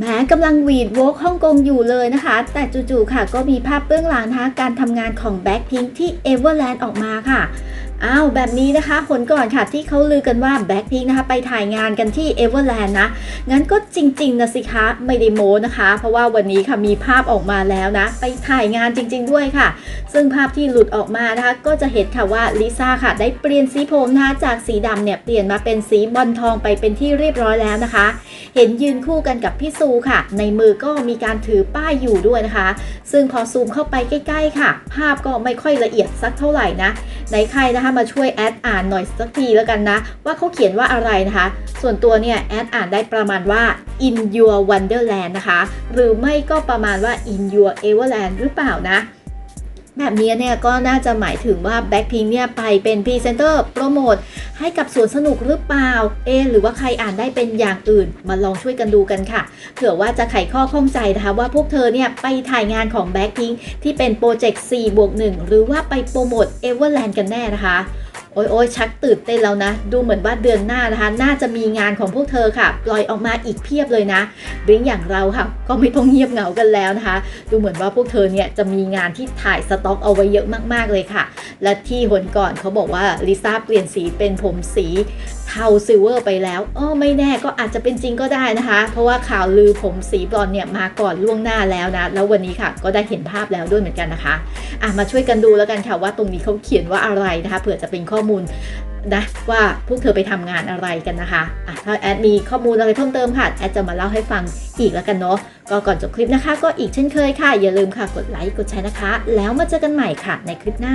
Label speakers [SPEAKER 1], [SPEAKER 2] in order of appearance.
[SPEAKER 1] แม้กำลังวีดโวกฮ่องกงอยู่เลยนะคะ แต่จู่ๆค่ะก็มีภาพเบื้องหลังนะคะการทำงานของแบ็คพิงที่เอเวอร์แลนด์ออกมาค่ะ อ้าวแบบนี้นะคะผลก่อนค่ะที่เขาลือกันว่าแบ็คพิงนะคะไปถ่ายงานกันที่เอเวอร์แลนด์นะ งั้นก็จริง ๆ นะสิคะ ไม่ได้โม้นะคะ เพราะว่าวันนี้ค่ะมีภาพออกมาแล้วนะ ไปถ่ายงานจริง ๆ ด้วยค่ะ ซึ่งภาพที่หลุดออกมานะคะ ก็จะเห็นค่ะว่าลิซ่าค่ะ ได้เปลี่ยนสีผมนะคะจากสีดำเนี่ยเปลี่ยนมาเป็นสีบอลทองไปเป็นที่เรียบร้อยแล้วนะคะ เห็นยืนคู่กันกับพี่ซูค่ะ ในมือก็มีการถือป้ายอยู่ด้วยนะคะ ซึ่งพอซูมเข้าไปใกล้ ๆ ค่ะ ภาพก็ไม่ค่อยละเอียดสักเท่าไหร่นะไหนใครนะคะมาช่วยแอดอ่านหน่อยสักทีแล้วกันนะ ว่าเขาเขียนว่าอะไรนะคะ ส่วนตัวเนี่ยแอดอ่านได้ประมาณว่า in your wonderland นะคะ หรือไม่ก็ประมาณว่า in your everland หรือเปล่านะ แบบนี้เนี่ยก็น่าจะหมายถึงว่า b l a c k พิงเนี่ยไปเป็นพรีเซนเตอร์โปรโมทให้กับสวนสนุกหรือเปล่า เอ หรือว่าใครอ่านได้เป็นอย่างอื่น มาลองช่วยกันดูกันค่ะ เผื่อว่าจะไขข้อข้องใจนะคะว่าพวกเธอเนี่ยไปถ่ายงานของ b l a c k พิงที่เป็นโปรเจกต์4บวก1หรือว่าไปโปรโมท Everland กันแน่นะคะ โอ้ยโอยชักตื่นเต้นแล้วนะ ดูเหมือนว่าเดือนหน้านะคะ น่าจะมีงานของพวกเธอค่ะปล่อยออกมาอีกเพียบเลยนะบริงอย่างเราค่ะ ก็ไม่ต้องเงียบเหงากันแล้วนะคะ ดูเหมือนว่าพวกเธอเนี่ยจะมีงานที่ถ่ายสต็อกเอาไว้เยอะมากๆเลยค่ะ และที่หนก่อนเขาบอกว่าลิซ่าเปลี่ยนสีเป็นผมสีเทาซิลเวอร์ไปแล้วเออไม่แน่ก็อาจจะเป็นจริงก็ได้นะคะ เพราะว่าข่าวลือผมสีบลอนเนี่ยมาก่อนล่วงหน้าแล้วนะ แล้ววันนี้ค่ะก็ได้เห็นภาพแล้วด้วยเหมือนกันนะคะอะมาช่วยกันดูแล้วกันค่ะว่าตรงนี้เขาเขียนว่าอะไรนะคะเผื่อจะเป็นข้อมูลนะว่าพวกเธอไปทำงานอะไรกันนะคะอะถ้าแอดมีข้อมูลอะไรเพิ่มเติมค่ะ แอดจะมาเล่าให้ฟังอีกแล้วกันเนาะ ก็ก่อนจบคลิปนะคะ ก็อีกเช่นเคยค่ะ อย่าลืมค่ะ กดไลค์ กดแชร์นะคะ แล้วมาเจอกันใหม่ค่ะในคลิปหน้า